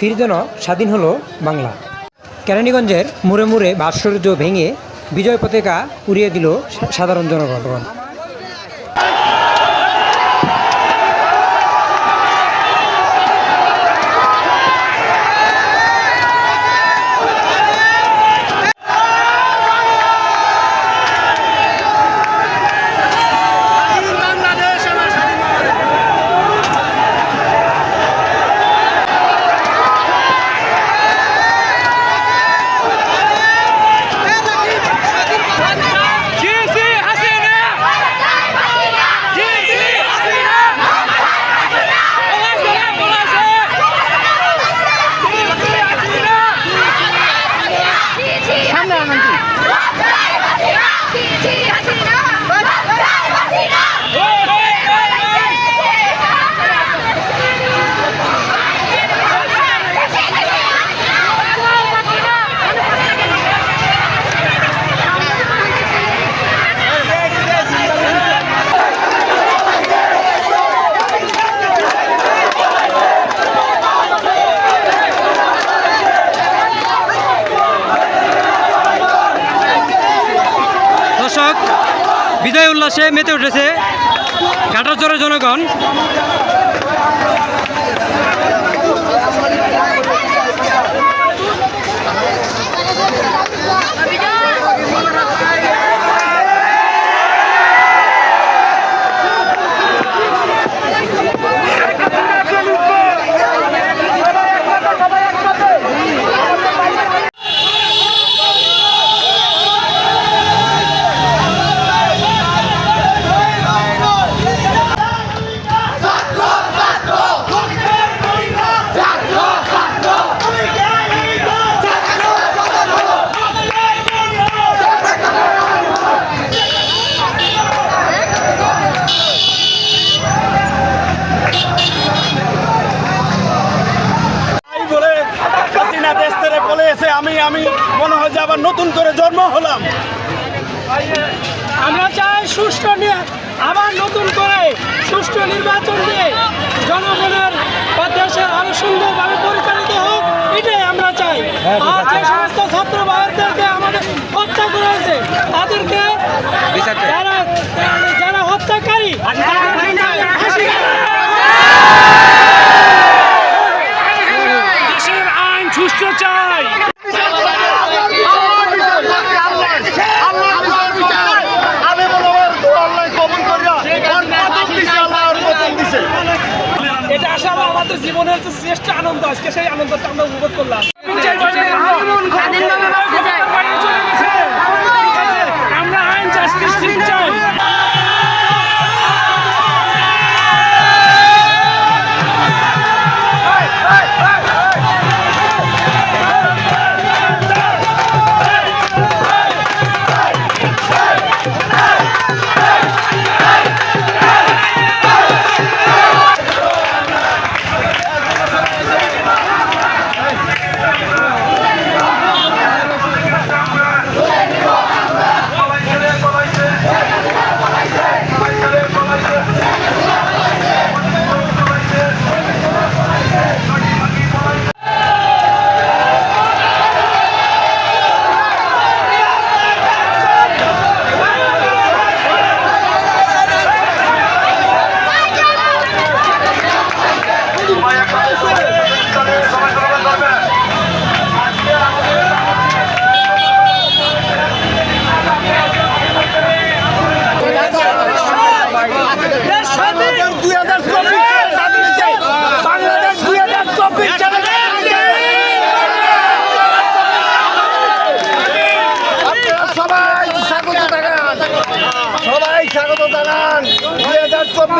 ফির যেন স্বাধীন হলো বাংলা। কেরানীগঞ্জের মুড়ে মুড়ে ভাস্কর্য ভেঙে বিজয় পতাকা উড়িয়ে দিল সাধারণ জনগণ। বিজয় উল্লাসে মেতে উঠেছে ঘাটাচরের জনগণ। আমি মনে হয় যে আবার নতুন করে জন্ম হলাম। আমরা চাই সুষ্ঠু আবার নতুন করে সুষ্ঠু নির্বাচন দিয়ে জনগণের দেশে আরও সুন্দরভাবে পরিচালিত হোক এটাই আমরা চাই। আর যে সমস্ত ছাত্র ভাইদেরকে আমাদের হত্যা করেছে তাদের আজকে সেই আনন্দটা আমরা উপভোগ করলাম।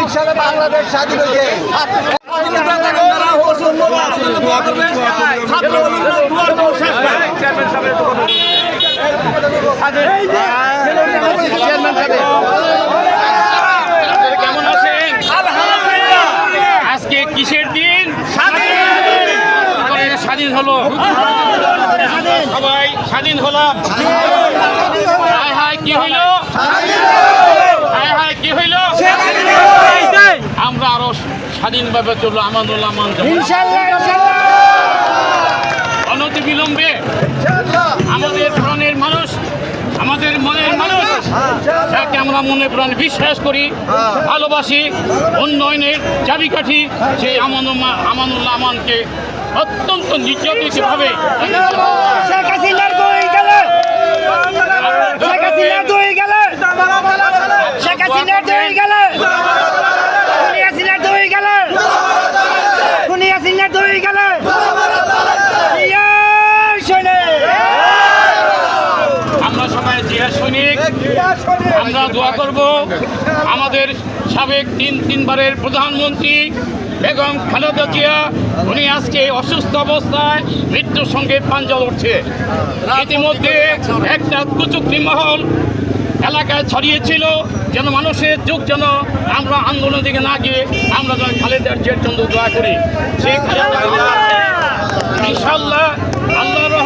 সালে বাংলাদেশ স্বাধীন হয়েছে। কেমন আছেন আজকে কিসের দিন? স্বাধীন। স্বাধীন হলো। সবাই স্বাধীন হলাম হায় হায় কি হইল হায় হায় কি হইল আমরা আরও স্বাধীনভাবে আমানুল্লাহ মান অনতি বিলম্বে আমাদের প্রাণের মানুষ আমাদের মনের মানুষ যাকে আমরা মনে প্রাণে বিশ্বাস করি ভালোবাসি উন্নয়নের চাবিকাঠি সেই আমানুল্লাহ আমানুল্লাহ আমানকে অত্যন্ত নির্যাতিতভাবে শেখ গেলে শেখ হাসিনার দুই গেলে শেখ হাসিনার দুই গেলে খুনি হাসিনার দুই গেলে খুনি হাসিনার দুই গেলে ইয়া সৈনিক আমরা সবাই জিয়া সৈনিক আমরা দোয়া করব আমাদের সাবেক তিন তিনবারের প্রধানমন্ত্রী বেগম খালেদা জিয়া, উনি আজকে অসুস্থ অবস্থায় মৃত্যুর সঙ্গে পাঞ্জা উঠছে। ইতিমধ্যে একটা কুচুক্তি মহল এলাকায় ছড়িয়েছিল যেন মানুষের যুগ যেন আমরা আন্দোলন দিকে না গিয়ে আমরা যেন খালেদার জিয়ার জন্য দোয়া করি। সেই খালেদা ইনশাল্লাহ